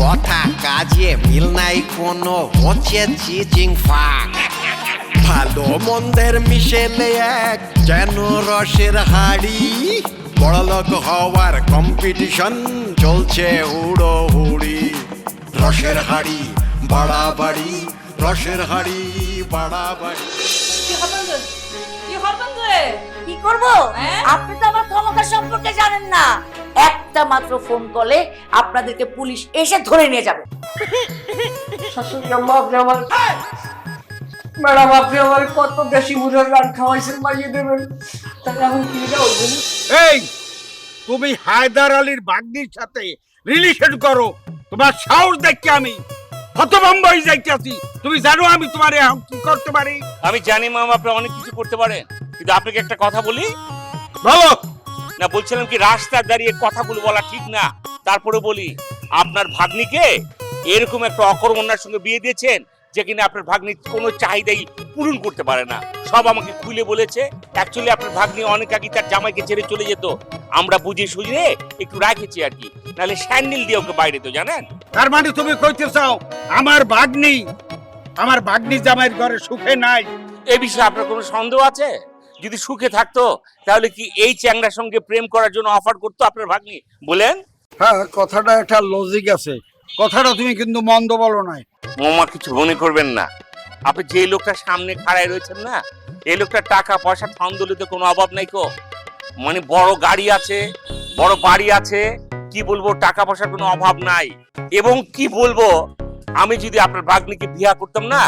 কথা কাজে মিল নাই কোনো হচ্ছে চিচিং ফাক। ভালো মন্দের মিশেলে এক যেন রসের হাড়ি। বড়লোক হওয়ার কম্পিটিশন চলছে হুড়ো হুড়ি রসের হাড়ি বাড়াবাড়ি, রসের হাড়ি বাড়াবাড়ি। হবেন রে? কি করব? হ্যাঁ? আপনি তো আমার ক্ষমতা সম্পর্কে জানেন না। একটা মাত্র ফোন কলে আপনাদেরকে পুলিশ এসে ধরে নিয়ে যাবে। শাশুড়ি আম্মা আপনি আমার ম্যাডাম আপনি আমার কত দেশি মুড়ের রান খাওয়াইছেন মাইয়ে দেবেন। তাহলে এখন কি এই তুমি হায়দার আলীর বাগনির সাথে রিলেশন করো। তোমার সাহস দেখছি আমি হতভম্ব হয়ে যাইতেছি। তুমি জানো আমি তোমার এখন কি করতে পারি? আমি জানি মামা আপনি অনেক কিছু করতে পারেন। কিন্তু আপনাকে একটা কথা বলি? বলো। না বলছিলাম কি রাস্তায় দাঁড়িয়ে কথাগুলো বলা ঠিক না? তারপরে বলি আপনার ভাগ্নিকে এরকম একটা অকর্মণ্যার সঙ্গে বিয়ে দিয়েছেন যে কিনা আপনার ভাগ্নি কোনো চাহিদাই পূরণ করতে পারে না। সব আমাকে খুলে বলেছে। অ্যাকচুয়ালি আপনার ভাগ্নি অনেক আগে তার জামাইকে ছেড়ে চলে যেত। আমরা বুঝে সুঝে একটু রাখেছি আর কি। নাহলে স্যান্ডেল দিয়ে ওকে বাইরে তো জানেন? তার মানে তুমি কইতে চাও আমার ভাগ্নি আমার ভাগ্নি জামাইয়ের ঘরে সুখে নাই? এ বিষয়ে আপনার কোনো সন্দেহ আছে? যদি সুখে থাকতো তাহলে কি এই চ্যাংড়ার সঙ্গে প্রেম করার জন্য অফার করতো আপনার ভাগ্নি? বলেন। হ্যাঁ কথাটা একটা লজিক আছে। কথাটা তুমি কিন্তু মন্দ বলো নাই। মোমা কিছু মনে করবেন না। আপনি যে লোকটা সামনে খাড়ায় রয়েছেন না এই লোকটার টাকা পয়সা ফান্দলিতে কোনো অভাব নাই কো? মানে বড় গাড়ি আছে বড় বাড়ি আছে কি বলব টাকা পয়সার কোনো অভাব নাই। এবং কি বলব আমি যদি আপনার ভাগ্নিকে বিয়া করতাম না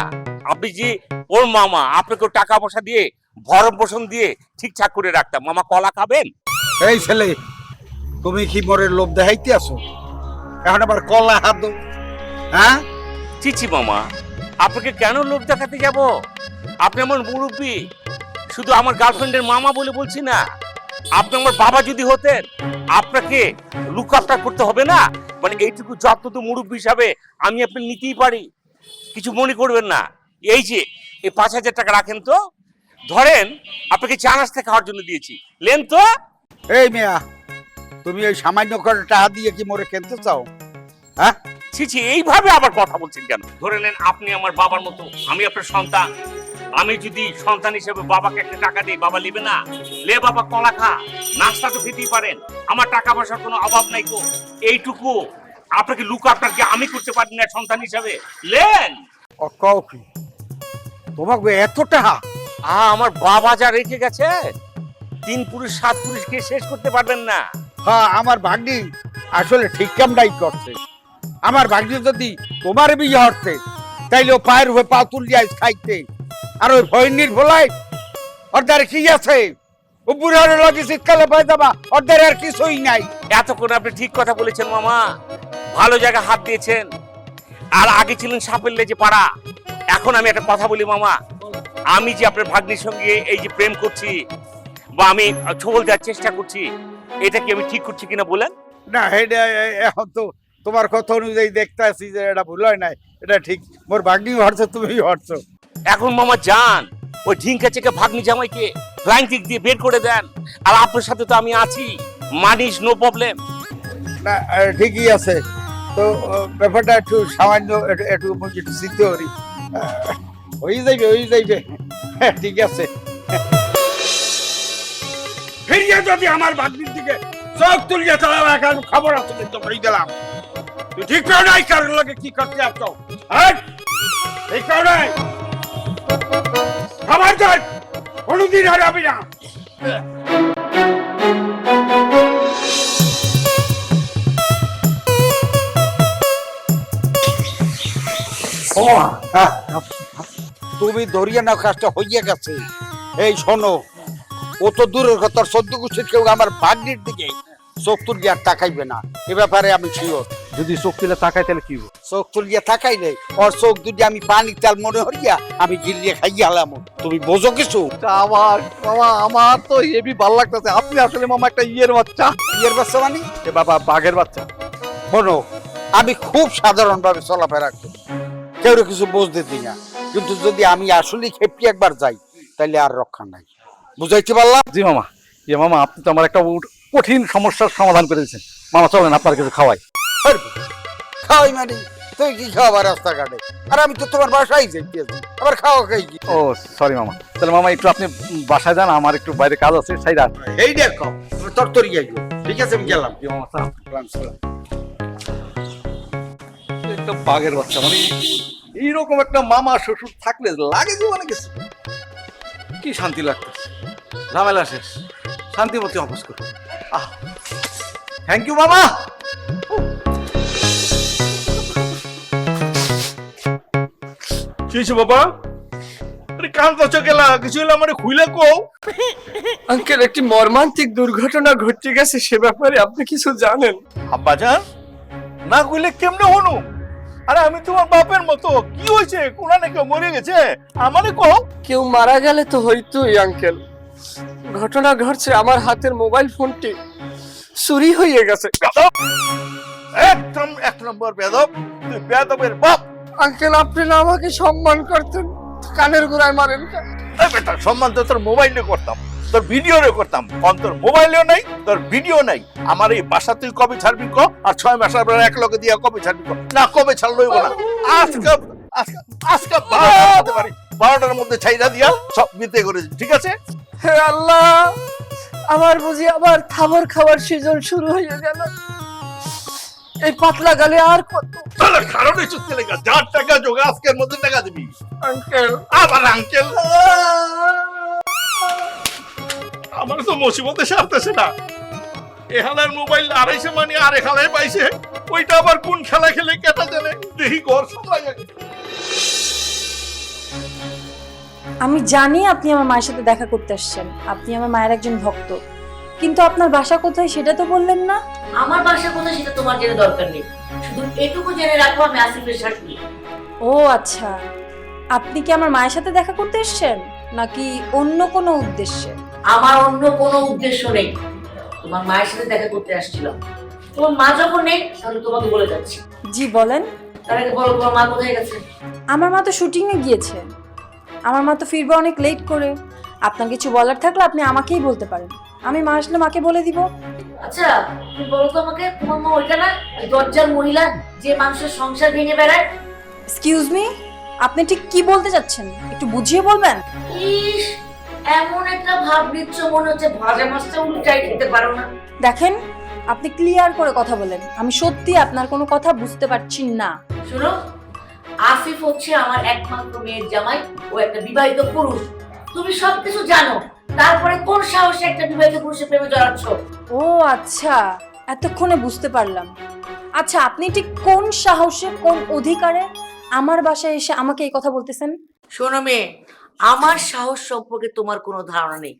আপনি যে ওর মামা আপনাকে টাকা পয়সা দিয়ে ভরণ পোষণ দিয়ে ঠিকঠাক করে রাখতাম। মামা কলা খাবেন? এই ছেলে তুমি কি মোরে লোভ দেখাইতে আসো? এখন আবার কলা হাত দাও। হ্যাঁ? চিচি মামা আপনাকে কেন লোভ দেখাতে যাব? আপনি আমার মুরব্বী। শুধু আমার গার্লফ্রেন্ডের মামা বলে বলছি না। আপনি আমার বাবা যদি হতেন আপনাকে লুক করতে হবে না? মানে এইটুকু যত্ন তো মুরব্বী হিসাবে আমি আপনি নিতেই পারি। কিছু মনে করবেন না। এই যে এই পাঁচ হাজার টাকা রাখেন তো? ধরেন আপনাকে চা নাস্তা খাওয়ার জন্য দিয়েছি। লেন তো। এই মিয়া তুমি এই সামান্য করে টাকা দিয়ে কি মোরে কিনতে চাও? হ্যাঁ? ছি ছি এইভাবে আবার কথা বলছেন কেন? ধরে নেন আপনি আমার বাবার মতো আমি আপনার সন্তান। আমি যদি সন্তান হিসেবে বাবাকে একটা টাকা দিই বাবা নেবে না? লে বাবা কলা খা। নাস্তা তো খেতেই পারেন। আমার টাকা পয়সার কোনো অভাব নাই গো এইটুকু। আপনাকে লুক আপনাকে আমি করতে পারি না সন্তান হিসাবে? লেন ও কও কি? তোমাকে এত টাকা আ আমার বাবা যা রেখে গেছে তিন পুরুষ সাত পুরুষকে শেষ করতে পারবেন না। হ্যাঁ আমার ভাগ্নি আসলে ঠিক কামটাই করছে। আমার ভাগ্নি যদি তোমার বিয়ে হচ্ছে তাইলে ও পায়ের হয়ে পা তুলিয়া খাইতে। আর ওই ভয়নির ভোলাই ওর দ্বারা কি আছে? ও বুড়ার লগে শীতকালে পাই যাবা ওর দ্বারা আর কিছুই নাই। এতক্ষণ আপনি ঠিক কথা বলেছেন মামা। ভালো জায়গায় হাত দিয়েছেন। আর আগে ছিলেন সাপের লেজে পাড়া। এখন আমি একটা কথা বলি মামা। আমি যে আপনার ভাগ্নির সঙ্গে এই যে প্রেম করছি বা আমি ছবল দেওয়ার চেষ্টা করছি এটা কি আমি ঠিক করছি কিনা বলেন? না এটা এখন তো তোমার কথা অনুযায়ী দেখতে আছি যে এটা ভুল হয় নাই এটা ঠিক। মোর ভাগ্নি হরছো তুমি হরছো। এখন মামা যান ওই ঢিঙ্কা চেকে ভাগ্নি জামাইকে ফ্লাইং কিক দিয়ে বের করে দেন আর আপনার সাথে তো আমি আছি মানিস নো প্রবলেম না ঠিকই আছে। তো ব্যাপারটা একটু সামান্য একটু- একটু চিন্তা করি হয়ে যাইবে হয়ে যাইবে। হ্যাঁ, ঠিক আছে। ফিরিয়ে যদি আমার ভাগ্নির দিকে চোখ তুলিয়ে চালাও এখন খবর আছে কিন্তু বই দিলাম। তুই ঠিক করে নাই কারোর লগে কি করতে আসছো হ্যাঁ? ঠিক করে নাই? খবর দেন কোনোদিন আর আমি না হ্যাঁ, তুমি ধরিয়ে নাও কাজটা হইয়া গেছে। এই শোনো ও তো দূরের কথা সদ্য কুচির কেউ আমার ভাগ্নির দিকে চোখ তুল আর তাকাইবে না। এ ব্যাপারে আমি শিওর। যদি চোখ তুলে তাকায় তাহলে কি? চোখ তুলিয়া তাকাইলে ওর চোখ যদি আমি পানি তাল মনে হরিয়া আমি গিলিয়ে খাইয়া হলাম তুমি বোঝো কিছু? আমার মামা আমার তো হেভি ভালো লাগতেছে। আপনি আসলে মামা একটা ইয়ের বাচ্চা। ইয়ের বাচ্চা মানে? এ বাবা বাঘের বাচ্চা। শোনো আমি খুব সাধারণভাবে চলাফেরা করি। কেউ কিছু বুঝতে দিই না। কিন্তু যদি আমি আসলে খেপি একবার যাই তাহলে আর রক্ষা নাই। বুঝাইতে পারলাম? জি মামা। ইয়ে মামা আপনি তো আমার একটা কঠিন সমস্যার সমাধান করে দিয়েছেন মামা চলেন আপনার কিছু খাওয়াই? খাওয়াই মানে? তুই কি খাওয়াবা রাস্তাঘাটে? আর আমি তো তোমার বাসায় যাইতে আবার খাওয়া খাই কি? ও সরি মামা। তাহলে মামা একটু আপনি বাসায় যান আমার একটু বাইরে কাজ আছে সাইডা এই দেখো তোর তরি আইও ঠিক আছে আমি গেলাম। জি মামা সালাম। সালাম, সালাম। একটা বাঘের বাচ্চা মানে এইরকম একটা মামা শ্বশুর থাকলে লাগে জীবনে কিছু। কি শান্তি লাগতেছে? ঝামেলা শেষ। শান্তি মতো অফিস করো। আহ। থ্যাংক ইউ মামা। কি হয়েছে বাবা? কিছু হলে আমার খুইলে কও। আঙ্কেল একটি মর্মান্তিক দুর্ঘটনা ঘটে গেছে সে ব্যাপারে আপনি কিছু জানেন? আব্বাজান না কইলে কেমনে হনু আরে আমি তোমার বাপের মতো। কি হয়েছে? কোনা নাকি মরে গেছে? আমারে কও। কেউ মারা গেলে তো হইতোই আঙ্কেল ঘটনা ঘটছে আমার হাতের মোবাইল ফোনটি চুরি হয়ে গেছে। একদম এক নম্বর বেদব। তুই বেদবের বাপ। আঙ্কেল আপনি না আমাকে সম্মান করতেন কানের গোড়ায় মারেন। বেটা সম্মান তো তোর মোবাইলে করতাম। তোর ভিডিওরে করতাম। অন তোর মোবাইলেও নাই তোর ভিডিও নাই। আমার এই বাসা তুই কবে ছাড়বি ক? আর ছয় মাসের পরে এক লগে দিয়া কবে ছাড়বি ক? না কবে ছাড়লই না। আজকে আজকে বারোটার পারি বারোটার মধ্যে ছাইরা দিয়া সব মিতে করে ঠিক আছে? হে আল্লাহ আমার বুঝি আবার খাবার খাবার সিজন শুরু হয়ে গেল। এই পাতলা গালে আর কত? তাহলে কারণে চুক্তি লেখা যার টাকা জোগা আজকের মধ্যে টাকা দিবি। আঙ্কেল। আবার আঙ্কেল। আমার তো মুসিবতে সারতেছে না। মোবাইল আড়াইশো মানে আরে পাইছে। ওইটা আবার কোন খেলা খেলে কেটা জানে? দেখি ঘর সামলাই আমি জানি আপনি আমার মায়ের সাথে দেখা করতে আসছেন। আপনি আমার মায়ের একজন ভক্ত। কিন্তু আপনার বাসা কোথায় সেটা তো বললেন না। আমার বাসা কোথায় সেটা তোমার জেনে দরকার নেই। শুধু এটুকু জেনে রাখো আমি আসিফের ও আচ্ছা। আপনি কি আমার মায়ের সাথে দেখা করতে এসছেন? নাকি অন্য কোনো উদ্দেশ্যে? আমার অন্য কোনো উদ্দেশ্য নেই। তোমার মায়ের সাথে দেখা করতে আসছিলাম তোমার মা যখন নেই তাহলে তোমাকে বলে যাচ্ছি। জি বলেন। তার আগে বলো তোমার মা কোথায় গেছে? আমার মা তো শুটিংয়ে গিয়েছে। আমার মা তো ফিরবে অনেক লেট করে। আপনার কিছু বলার থাকলে আপনি আমাকেই বলতে পারেন। আমি মা আসলে মাকে বলে দিব। আচ্ছা তুমি বলো তো আমাকে তোমার মা ওইটা না ওই দরজার মহিলা যে মানুষের সংসার ভেঙে বেড়ায়? এক্সকিউজ মি আপনি ঠিক কি বলতে চাচ্ছেন? একটু বুঝিয়ে বলবেন? ইস এমন একটা ভাব নিচ্ছ মনে হচ্ছে ভাজা মাছটা উল্টাই খেতে পারো না। দেখেন আপনি ক্লিয়ার করে কথা বলেন। আমি সত্যি আপনার কোনো কথা বুঝতে পারছি না। শুনো আসিফ হচ্ছে আমার একমাত্র মেয়ের জামাই ও একটা বিবাহিত পুরুষ। তুমি সবকিছু জানো তারপরে কোন সাহসে একটা বিবাহিত পুরুষের প্রেমে জড়াচ্ছ? ও আচ্ছা এতক্ষণে বুঝতে পারলাম। আচ্ছা আপনি ঠিক কোন সাহসে কোন অধিকারে আমার বাসায় এসে আমাকে এই কথা বলতেছেন? শোনো মেয়ে আমার সাহস সম্পর্কে তোমার কোনো ধারণা নেই।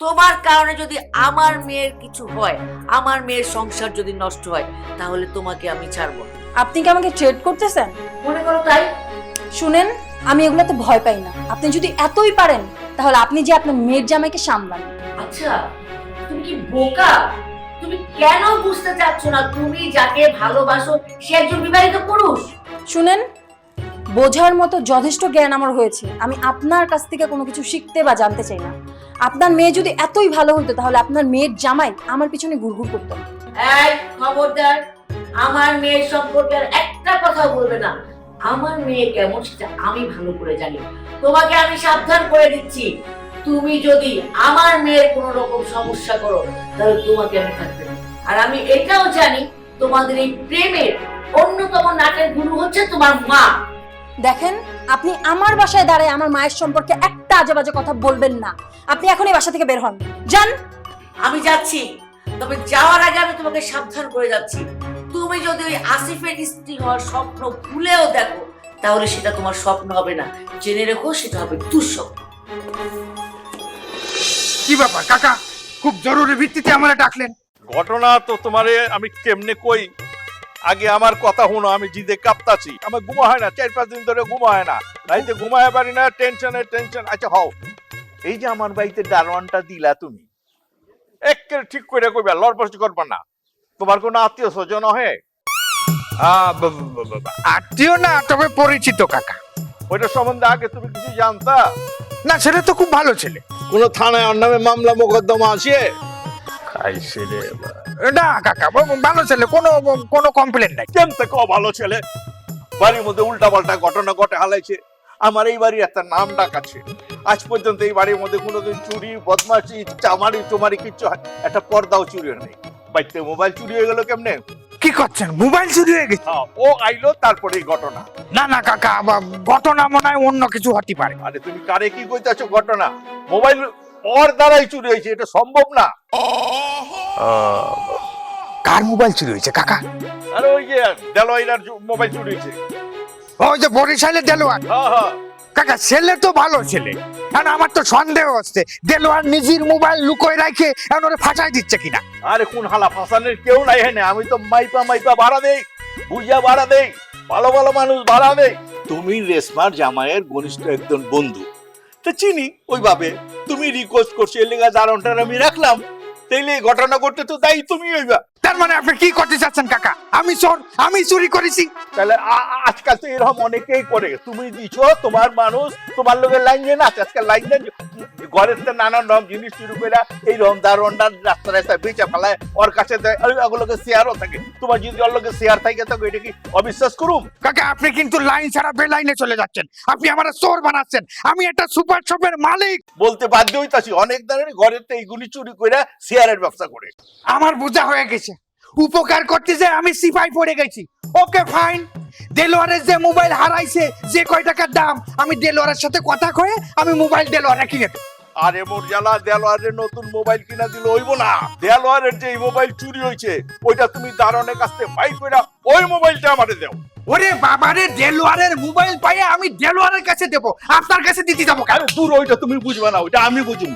তোমার কারণে যদি আমার মেয়ের কিছু হয় আমার মেয়ের সংসার যদি নষ্ট হয় তাহলে তোমাকে আমি ছাড়বো না। আপনি কি আমাকে ট্রেড করতেছেন? মনে করো তাই? শুনেন আমি এগুলোতে ভয় পাই না। আপনি যদি এতই পারেন তাহলে আপনি যে আপনার মেয়ের জামাইকে সামলান। আচ্ছা তুমি কি বোকা? তুমি কেন বুঝতে চাচ্ছ না তুমি যাকে ভালোবাসো সে একজন বিবাহিত পুরুষ? শুনেন বোঝার মতো যথেষ্ট জ্ঞান আমার হয়েছে। আমি আপনার কাছ থেকে কোনো কিছু শিখতে বা জানতে চাই না। আপনার মেয়ে যদি এতই ভালো হতো, তাহলে আপনার মেয়ের জামাই আমার পিছনে ঘুরঘুর করতো। এই খবরদার, আমার মেয়ের সম্পর্কে একটা কথা বলবে না। আমার মেয়ে কেমন সেটা আমি ভালো করে জানি। তোমাকে আমি সাবধান করে দিচ্ছি। তুমি যদি আমার মেয়ের কোনো রকম সমস্যা করো, তাহলে তোমাকে আমি থাকবে আর আমি এটাও জানি, তোমাদের এই প্রেমের অন্যতম নাটের গুরু হচ্ছে তোমার মা। দেখেন আপনি আমার বাসায় দাঁড়ায় আমার মায়ের সম্পর্কে একটা আজে বাজে কথা বলবেন না। আপনি এখন এই বাসা থেকে বের হন। যান। আমি যাচ্ছি। তবে যাওয়ার আগে আমি তোমাকে সাবধান করে যাচ্ছি। তুমি যদি ওই আসিফের স্ত্রী হওয়ার স্বপ্ন ভুলেও দেখো তাহলে সেটা তোমার স্বপ্ন হবে না। জেনে রেখো সেটা হবে দুঃস্বপ্ন। কি ব্যাপার কাকা? খুব জরুরি ভিত্তিতে আমার ডাকলেন। ঘটনা তো তোমারে আমি কেমনে কই? আগে আমার কথা শুনো আমি জিদে কাঁপতাছি। আমার ঘুমা হয় না চার পাঁচ দিন ধরে ঘুমা হয় না। রাইতে ঘুমায় পারি না টেনশনে টেনশন আচ্ছা হও। এই যে আমার বাড়িতে দারোয়ানটা দিলা তুমি একের ঠিক করে কইবা লড়পড় করবা না। তোমার কোনো আত্মীয় স্বজন হয় আত্মীয় না তবে পরিচিত কাকা। ওইটা সম্বন্ধে আগে তুমি কিছু জানতা? না সেটা তো খুব ভালো ছেলে। কোন থানায় ওর নামে মামলা মোকদ্দমা আছে না কাকা ভালো ছেলে কোনো কোনো কমপ্লেন নাই। কেমতে ক ভালো ছেলে? বাড়ির মধ্যে উল্টা পাল্টা ঘটনা ঘটে হালাইছে। আমার এই বাড়ির একটা নাম ডাক আছে। আজ পর্যন্ত এই বাড়ির মধ্যে কোনোদিন চুরি বদমাশি চামারি চুমারি কিচ্ছু একটা পর্দাও চুরি নেই। বাড়িতে মোবাইল চুরি হয়ে গেল কেমনে? কি করছেন? মোবাইল চুরি হয়ে গেছে? হ্যাঁ, ও আইলো তারপরে এই ঘটনা। না না কাকা ঘটনা মনে হয় অন্য কিছু হতে পারে। আরে তুমি কারে কি কইতাছো ঘটনা? মোবাইল ওর দ্বারাই চুরি হয়েছে এটা সম্ভব না। কার মোবাইল চুরি হয়েছে কাকা? আরে ওই যে দেলোয়ার মোবাইল চুরি হয়েছে। ওই যে বরিশালে দেলোয়ার। হ্যাঁ হ্যাঁ। কাকা ছেলে তো ভালো ছেলে। কারণ আমার তো সন্দেহ হচ্ছে দেলোয়ার নিজের মোবাইল লুকোয় রাখে এখন ওরা ফাঁসাই দিচ্ছে কিনা? আরে কোন হালা ফাসানের কেউ নাই হেনে আমি তো মাইপা মাইপা ভাড়া দেই বুঝা ভাড়া দেই ভালো ভালো মানুষ ভাড়া দেই। তুমি রেশমার জামাইয়ের ঘনিষ্ঠ একজন বন্ধু। তো চিনি। ওইভাবে তুমি রিকোয়েস্ট করছ, এর লেগা আমি রাখলাম। তাইলে ঘটনা করতে তো দায়ী তুমি হইবা। তার মানে আপনি কি করতে চাচ্ছেন কাকা? আমি চোর আমি চুরি করেছি। তাহলে আজকাল তো এরকম অনেকেই করে। তুমি দিছো তোমার মানুষ তোমার লোকের লাইন দিয়ে নাচ। আজকাল লাইন দেন ঘরের তো নানান রকম জিনিস শুরু করে এই রকম রাস্তা রাস্তায় বেচে ফেলায়। ওর কাছে ওগুলোকে শেয়ারও থাকে। তোমার যদি ওর লোকে শেয়ার থাকে তো এটা কি অবিশ্বাস করুম? কাকা আপনি কিন্তু লাইন ছাড়া বেলাইনে চলে যাচ্ছেন। আপনি আমার চোর বানাচ্ছেন। আমি একটা সুপার শপের মালিক। বলতে বাধ্য হইতাছি অনেক ধরনের ঘরের তো এইগুলি চুরি করে শেয়ারের ব্যবসা করে। আমার বোঝা হয়ে গেছে। উপকার করতেছে আমি সিপাই পড়ে গেছি। ওকে ফাইন দেলোয়ারের যে মোবাইল হারাইছে যে কয় টাকার দাম আমি দেলোয়ারের সাথে কথা কয়ে আমি মোবাইল দেলোয়ারে কিনে। আরে মোর জ্বালা দেলোয়ারের নতুন মোবাইল কিনা দিল হইব না। দেলোয়ারের যে মোবাইল চুরি হয়েছে ওইটা তুমি দারনের কাছ থেকে বাই করে ওই মোবাইলটা আমারে দাও। ওরে বাবারে দেলোয়ারের মোবাইল পাইয়ে আমি দেলোয়ারের কাছে দেব। আপনার কাছে দিতে যাব আরে দূর ওইটা তুমি বুঝবে না ওইটা আমি বুঝুম।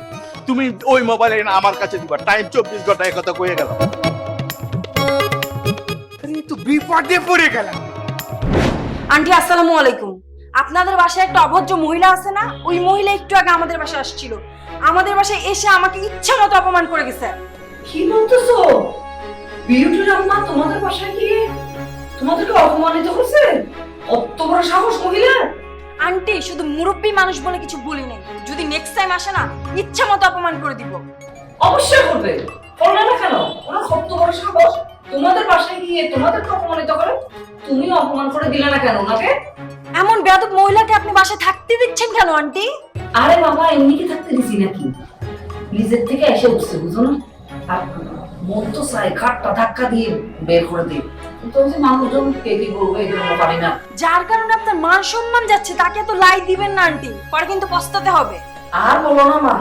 তুমি ওই মোবাইল আমার কাছে দিবা। টাইম চব্বিশ ঘণ্টা কথা কয়ে গেল আরে, তো বিপদে পড়ে গেলাম। আন্টি আসসালামু আলাইকুম। আপনাদের বাসায় একটা অভদ্র মহিলা আছে না? ওই মহিলা একটু আগে আমাদের বাসায় আসছিল। আমাদের বাসায় এসে আমাকে ইচ্ছা মতো অপমান করে গেছে। কি বলতেছো? বিউটির আম্মা তোমাদের বাসায় গিয়ে তোমাদেরকে অপমানিত করছে? অত বড় সাহস মহিলা। আন্টি শুধু মুরব্বী মানুষ বলে কিছু বলি নাই। যদি নেক্সট টাইম আসে না ইচ্ছা মতো অপমান করে দিব। অবশ্যই করবে। করবে না কেন? ওনার কত বড় সাহস। তোমাদের বাসায় গিয়ে তোমাদেরকে অপমানিত করে তুমি অপমান করে দিলে না কেন ওনাকে? এমন বেয়াদব মহিলাকে আপনি বাসায় থাকতে দিচ্ছেন কেন আন্টি? আরে বাবা এমনি কি থাকতে দিছি নাকি? নিজের থেকে এসে উঠছে বুঝো না। আর মন তো চাই খাটটা ধাক্কা দিয়ে বের করে দিই। কিন্তু মানুষজন কে কি করবে এগুলো পারি না। যার কারণে আপনার মান সম্মান যাচ্ছে তাকে এত লাই দিবেন না আন্টি। পরে কিন্তু পস্তাতে হবে। আর বলো না মা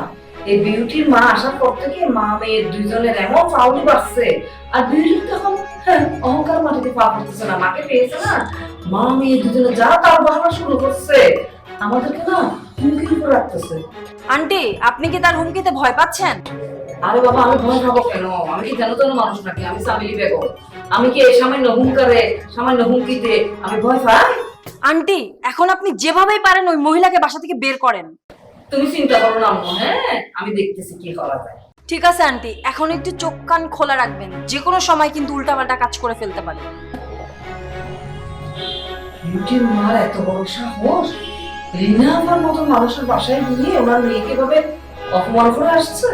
এই বিউটির মা আসার পর থেকে মা মেয়ের দুইজনের এমন ফাউলি বাড়ছে। আর বিউটির তখন হ্যাঁ, অহংকার মাটিতে পা পড়তেছে না। মাকে পেয়েছে না? মা মেয়ে দুজনে যা তার বাহানা শুরু করছে। আমাদেরকে না হুমকির উপর রাখতেছে। আন্টি আপনি কি তার হুমকিতে ভয় পাচ্ছেন? আরে বাবা আমি ভয় খাব কেন? আমি কি জানো তো মানুষ নাকি? আমি সামিলি বেগম। আমি কি এই সামান্য হুঙ্কারে সামান্য হুমকিতে আমি ভয় পাই? আন্টি এখন আপনি যেভাবেই পারেন ওই মহিলাকে বাসা থেকে বের করেন। তুমি চিন্তা করো না আম্মু হ্যাঁ? আমি দেখতেছি কি করা যায়। ঠিক আছে আন্টি। এখন একটু চোখ কান খোলা রাখবেন। যে কোনো সময় কিন্তু উল্টাপাল্টা কাজ করে ফেলতে পারে। বিউটির মার এত বড় সাহস? রিনা আমার মতো মানুষের বাসায় গিয়ে ওনার মেয়েকে ভাবে অপমান করে আসছে?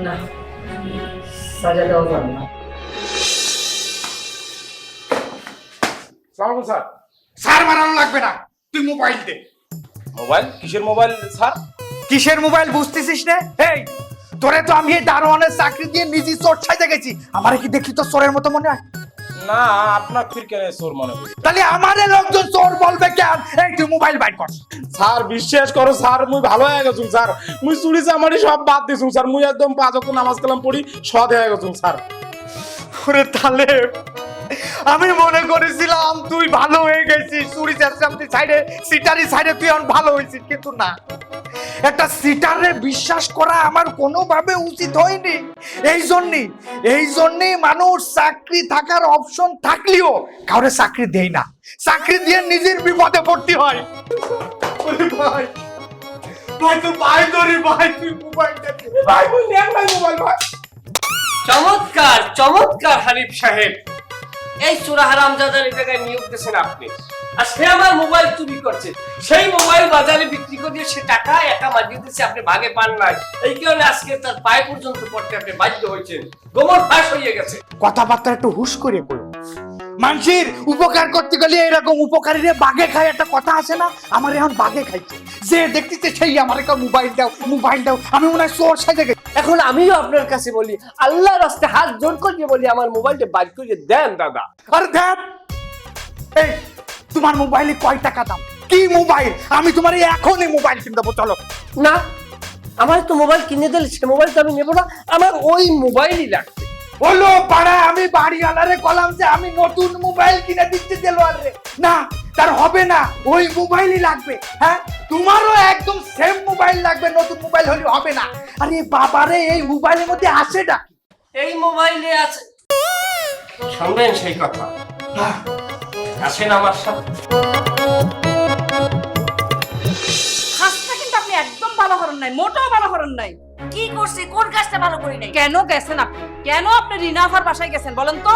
না সাজা দেওয়া যাবে না। সালাম স্যার। স্যার বানানো লাগবে না। তুই মোবাইল দে। মোবাইল? কিসের মোবাইল স্যার? কিসের মোবাইল বুঝতেছিস না? এই তোরে তো আমি এই দারোয়ানের চাকরি দিয়ে নিজে চোর ছাইতে গেছি। আমারে কি দেখি তো চোরের মতো মনে হয়? না আপনার ফির কেন চোর মনে করি তাহলে আমারে লোকজন চোর বলবে কেন? এই তুই মোবাইল বাইর কর। স্যার বিশ্বাস করো স্যার মুই ভালো হয়ে গেছুম স্যার। মুই চুরি চামারি সব বাদ দিছুম স্যার। মুই একদম পাঁচ ওয়াক্ত নামাজ কালাম পড়ি সৎ হয়ে গেছুম স্যার। ওরে তাহলে আমি মনে করেছিলাম তুই ভালো হয়ে গেছিস, চুরি চাষামতি সাইডে, সিটারি সাইডে তুই এখন ভালো হয়েছিস, কিন্তু না। একটা সিটারে বিশ্বাস করা আমার কোনোভাবে উচিত হয়নি। এই জন্যই এই জন্যই মানুষ চাকরি থাকার অপশন থাকলেও কাউরে চাকরি দেয় না। চাকরি দিয়ে নিজের বিপদে পড়তে হয়। ভাই ভাই তোর ভাই ধরি, ভাই তুই মোবাইলটা। ভাই বল ভাই মোবাইল ভাই। চমৎকার চমৎকার হানিফ সাহেব। এই চোরা হারাম এই জায়গায় নিয়োগ দিয়েছেন আপনি। আর সে আমার মোবাইল চুরি করছে। সেই মোবাইল বাজারে বিক্রি করে দিয়ে সে টাকা একা মারিয়ে দিচ্ছে আপনি ভাগে পান নাই। এই কারণে আজকে তার পায়ে পর্যন্ত পড়তে আপনি বাধ্য হয়েছেন। গোমর ফাঁস হয়ে গেছে। কথাবার্তা একটু হুশ করে করো মানুষের উপকার করতে গেলে এরকম উপকারীরে বাগে খায় একটা কথা আছে না? আমার এখন বাগে খাইছে। যে দেখতেছে সেই আমার একটা মোবাইল দাও মোবাইল দাও। আমি মনে হয় চোর সাজে গেছি। এখন আমিও আপনার কাছে বলি আল্লাহ রাস্তায় হাত জোর করিয়ে বলি আমার মোবাইলটা বাইর করে দেন দাদা। আরে দেখ এই তোমার মোবাইলে কয় টাকা দাম? কি মোবাইল আমি তোমার এখনই মোবাইল কিনে দেবো চলো। না আমার তো মোবাইল কিনে দিলে সে মোবাইল তো আমি নেব না আমার ওই মোবাইলই লাগবে। বলো পাড়া আমি বাড়িওয়ালারে কলাম যে আমি নতুন মোবাইল কিনে দিচ্ছি দেলোয়ার রে না তার হবে না ওই মোবাইলই লাগবে হ্যাঁ? তোমারও একদম সেম মোবাইল লাগবে নতুন মোবাইল হলে হবে না। আরে বাবারে এই মোবাইলের মধ্যে আসে ডাকি এই মোবাইলে আছে। শুনবেন সেই কথা। আসেন আমার সাথে। কাজটা কিন্তু আপনি একদম ভালো হরণ নাই মোটেও ভালো হরণ নাই। কি করছি? কোন কাজটা ভালো করি নাই? কেন গেছেন আপনি? কেন আপনি রিনাফার বাসায় গেছেন বলেন তো?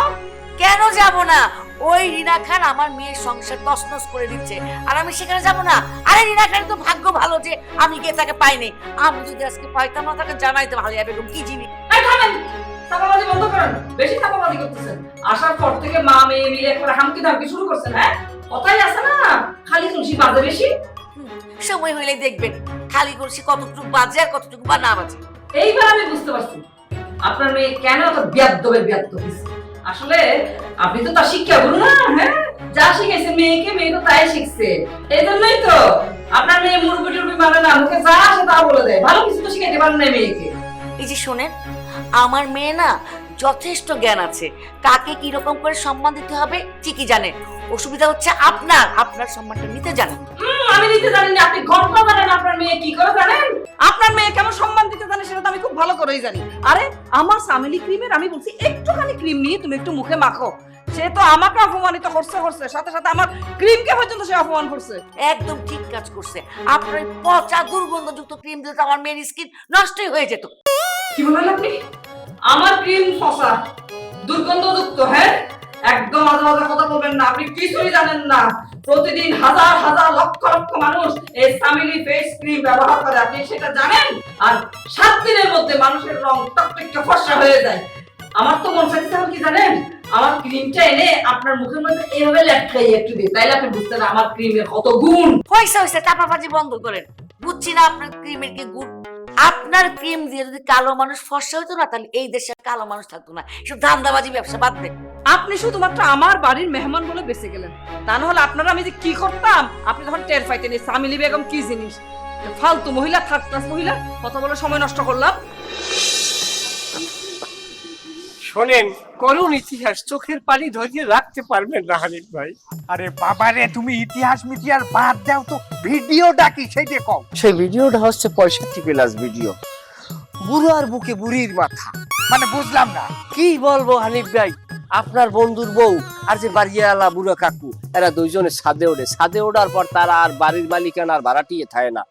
কেন যাব না? ওই রিনা খান আমার মেয়ের সংসার তছনছ করে দিচ্ছে। আর আমি সেখানে যাব না? আরে রিনা খান তো ভাগ্য ভালো যে আমি গিয়ে তাকে পাইনি। আমি যদি আজকে পাইতাম না তাকে জানাইতে ভালো যাবে এরকম কি থামেন! চাপাবাজি বন্ধ করেন। বেশি চাপাবাজি করতেছেন। আসার পর থেকে মা মেয়ে মিলে একবার হামকি ধামকি শুরু করছেন হ্যাঁ? কথাই আছে না? খালি তুলসী বাজে বেশি? সময় হইলে দেখবেন খালি করছি কতটুকু বাজে আর কতটুকু বা না বাজে। এইবার আমি বুঝতে পারছি। আপনার মেয়ে কেন এত ব্যাদ্যবের ব্যাদ্য আসলে আপনি তো তার শিক্ষা গুরু না হ্যাঁ? যা শিখেছে মেয়েকে মেয়ে তো তাই শিখছে। এই জন্যই তো আপনার মেয়ে মুরগি টুরগি মানে না মুখে যা আসে তা বলে দেয়। ভালো কিছু তো শিখাইতে পারেন না মেয়েকে। এই যে শোনেন আমার মেয়ে না যথেষ্ট জ্ঞান আছে। কাকে কি রকম করে সম্মান দিতে হবে ঠিকই জানে। অসুবিধা হচ্ছে আপনার। আপনার সম্মানটা নিতে জানেন। আমি নিতে জানি না। আপনি গল্প জানেন আপনার মেয়ে কি করে জানেন? আপনার মেয়ে কেমন সম্মান দিতে জানে সেটা তো আমি খুব ভালো করেই জানি। আরে আমার সামিলি ক্রিমের আমি বলছি একটুখানি ক্রিম নিয়ে তুমি একটু মুখে মাখো। সে তো আমাকে অপমানিত করছে করছে। সাথে সাথে আমার ক্রিমকে পর্যন্ত সে অপমান করছে? একদম ঠিক কাজ করছে। আপনার ওই পচা দুর্গন্ধযুক্ত ক্রিম দিলে তো আমার মেয়ের স্কিন নষ্টই হয়ে যেত। কি বললেন আপনি? আমার ক্রিম ফসা দুর্গন্ধযুক্ত হ্যাঁ? একদম আজে বাজে কথা বলবেন না, আপনি কিছুই জানেন না। প্রতিদিন হাজার হাজার, লক্ষ লক্ষ মানুষ এই সামিলি ফেস ক্রিম ব্যবহার করে, আপনি সেটা জানেন? আর সাত দিনের মধ্যে মানুষের রং টকটকে ফর্সা হয়ে যায়। আমার তো মন চাইছে কি জানেন? আমার ক্রিমটা এনে আপনার মুখের মধ্যে এইভাবে লেটকাই একটু দিই তাইলে আপনি বুঝতেন আমার ক্রিমের কত গুণ। হয়েছে হয়েছে চাপাবাজি বন্ধ করেন। বুঝছি না আপনার ক্রিমের কি গুণ। আপনার ক্রিম দিয়ে যদি কালো মানুষ ফসা হতো না, তাহলে এই দেশে কালো মানুষ থাকতো না। সব ধান্দাবাজি ব্যবসা, বাদ দেন আপনি শুধুমাত্র আমার বাড়ির মেহমান বলে বেঁচে গেলেন। তা না হলে আপনারা আমি যে কি করতাম? আপনি তখন টের পাইতেন এই সামিলি বেগম কি জিনিস? ফালতু মহিলা থার্ড ক্লাস মহিলা, কথা বলে সময় নষ্ট করলাম। শোনেন করুন ইতিহাস চোখের পানি ধরিয়ে রাখতে পারবেন না হানিফ ভাই। আরে বাবারে তুমি ইতিহাস মিটিয়ার বাদ দাও তো ভিডিওটা কি সেইটা কও? সেই ভিডিওটা হচ্ছে পঁয়ষট্টি প্লাস ভিডিও। বুড়ো আর বুকে বুড়ির মাথা। মানে বুঝলাম না। কি বলব হানিফ ভাই? আপনার বন্ধুর বউ আর যে বাড়িওয়ালা বুড়ো কাকু এরা দুইজনে ছাদে ওঠে। ছাদে ওঠার পর তারা আর বাড়ির মালিকানার ভাড়াটিয়ে থাকে না।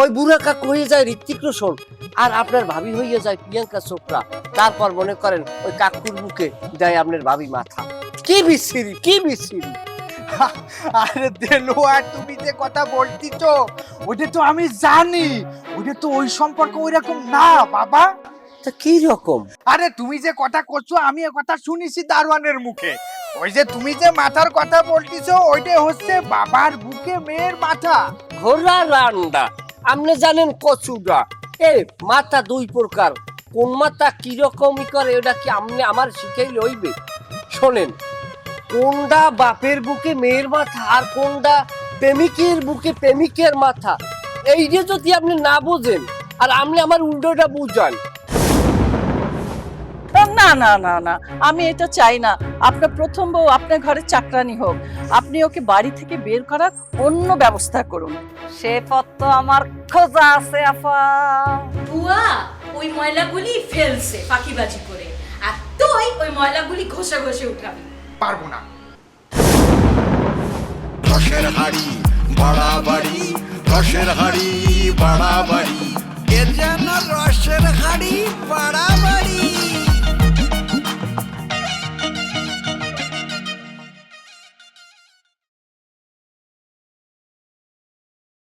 ওই বুড়া কাকু হয়ে যায় ঋত্বিক রোশন। আর আপনার ভাবি হয়ে যায় প্রিয়াঙ্কা চোপড়া। তারপর মনে করেন ওই কাকুর মুখে দেয় আপনার ভাবি মাথা। কি বিচ্ছিরি কি বিচ্ছিরি আরে দেলোয়ার তুমি যে কথা বলতিছ ওটা তো আমি জানি। ওটা তো ওই সম্পর্ক ওই রকম না, বাবা। তা কি রকম? আরে তুমি যে কথা করছ, আমি কথা শুনেছি দারোয়ানের মুখে। ওই যে তুমি যে মাথার কথা বলতিছো ওইটা হচ্ছে বাবার বুকে মেয়ের মাথা। ঘোড়া রান্ডা। আপনি জানেন কচুটা? এ, মাথা দুই প্রকার। কোন মাথা কিরকমই করে এটা কি আপনি আমার শিখেই লইবে? শোনেন, কোনটা বাপের বুকে মেয়ের মাথা আর কোনটা প্রেমিকের বুকে প্রেমিকের মাথা? এই যে যদি আপনি না বোঝেন, আর আপনি আমার উল্টোটা বুঝান। না না না না। আমি এটা চাই না। আপনার প্রথম বউ আপনার ঘরে চাকরানি হোক। আপনি ওকে বাড়ি থেকে বের করার অন্য ব্যবস্থা করুন। সে পথ তো আমার খোঁজা আছে আপা বুয়া ওই ময়লাগুলি ফেলছে ফাঁকিবাজি করে। আর তুই ওই ময়লাগুলি ঘষে ঘষে উঠাবি। পারব না। রসের হাড়ি বাড়াবাড়ি। রসের হাড়ি বাড়াবাড়ি। এ যেন রসের হাড়ি বাড়া